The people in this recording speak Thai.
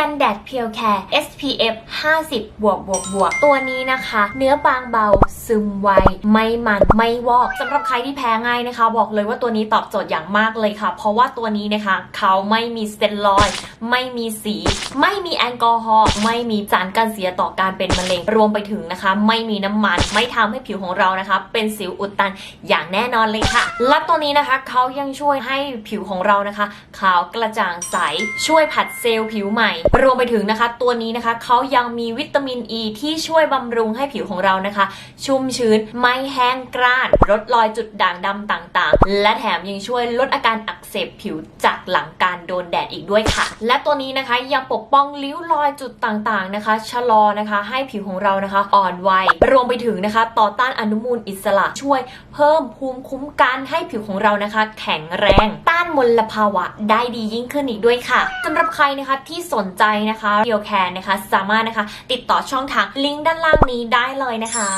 กันแดดเพียวแคร์ SPF 50 บวกบวกบวกตัวนี้นะคะ เนื้อบางเบาซึมไว ไม่มันไม่วอกสำหรับใครที่แพ้ง่ายนะคะ บอกเลยว่าตัวนี้ตอบโจทย์อย่างมากเลยค่ะ เพราะว่าตัวนี้นะคะ เขาไม่มีสเตียรอยด์ไม่มีสี ไม่มีแอลกอฮอล์ไม่มีสารกันเสียต่อการเป็นมะเร็งรวมไปถึงนะคะ ไม่มีน้ำมันไม่ทำให้ผิวของเรานะคะ เป็นสิวอุดตันอย่างแน่นอนเลยค่ะและตัวนี้นะคะเขายังช่วยให้ผิวของเรานะคะ ขาวกระจ่างใสช่วยผัดเซลล์ผิวใหม่รวมไปถึงนะคะ ตัวนี้นะคะเขายังมีวิตามินอ e ีที่ช่วยบำรุงให้ผิวของเรานะคะ ชุ่มชื้นไม่แห้งกร้านลดรอยจุดด่างดำต่างๆ และแถมยังช่วยลดอาการอัก เสบผิวจากหลังการโดนแดดอีกด้วยค่ะ และตัวนี้นะคะยังปกป้องริ้วรอยจุดต่างๆนะคะ ชะลอนะคะ ให้ผิวของเรานะคะ อ่อนวัยรวมไปถึงนะคะ ต่อต้านอนุมูลอิสระช่วยเพิ่มภูมิคุ้มกันให้ผิวของเรานะคะ แข็งแรง ต้านมลภาวะได้ดียิ่งขึ้นอีกด้วยค่ะสำหรับใครนะคะที่สนใจนะคะเดียวแคนนะคะ สามารถนะคะ ติดต่อช่องทางลิงก์ด้านล่างนี้ได้เลยนะคะ